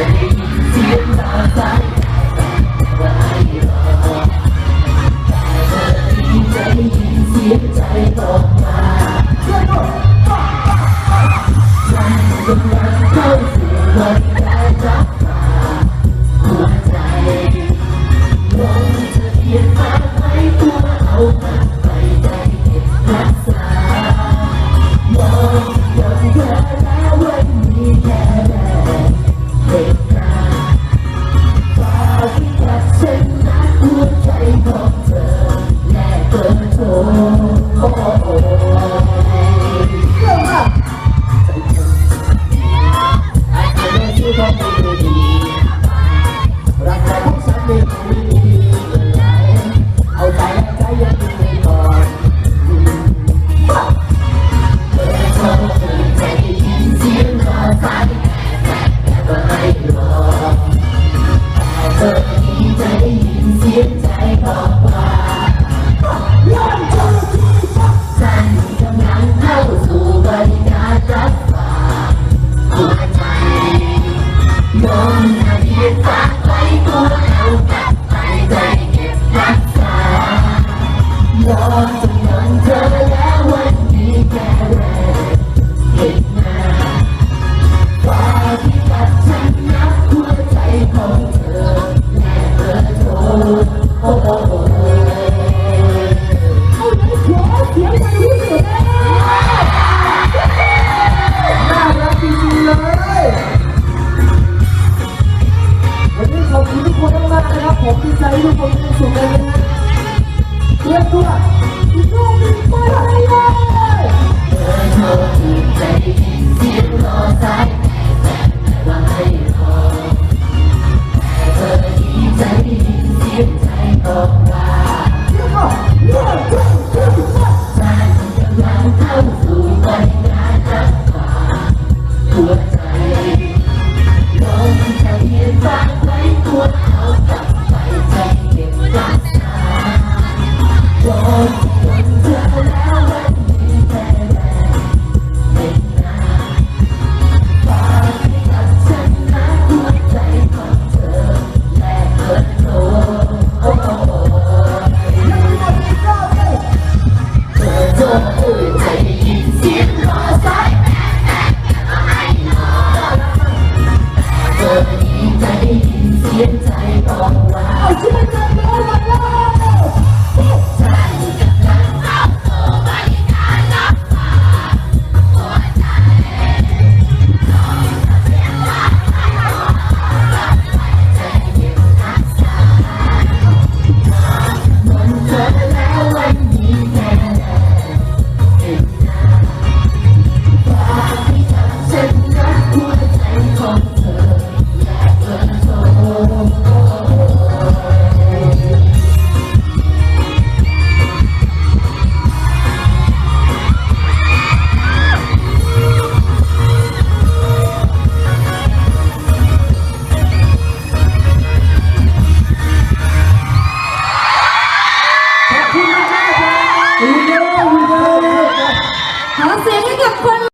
จะได้ยินเสียงตาใจไม่รอแต่เธอได้ยินเสียงใจออกมาฉันกำลังเข้าสู่วัน ขอบคุณทุกคนมากนะครับ ผมดีใจทุกคนที่สุดเลยนะเรียกตัวอีกลูกหนึ่ไปเลยเธอร์โทรที่ใจเสียงรอสายว่าให้พอแต่เบอร์ที่ใเสียงใจบอกว่า Wow. Dễ 个坤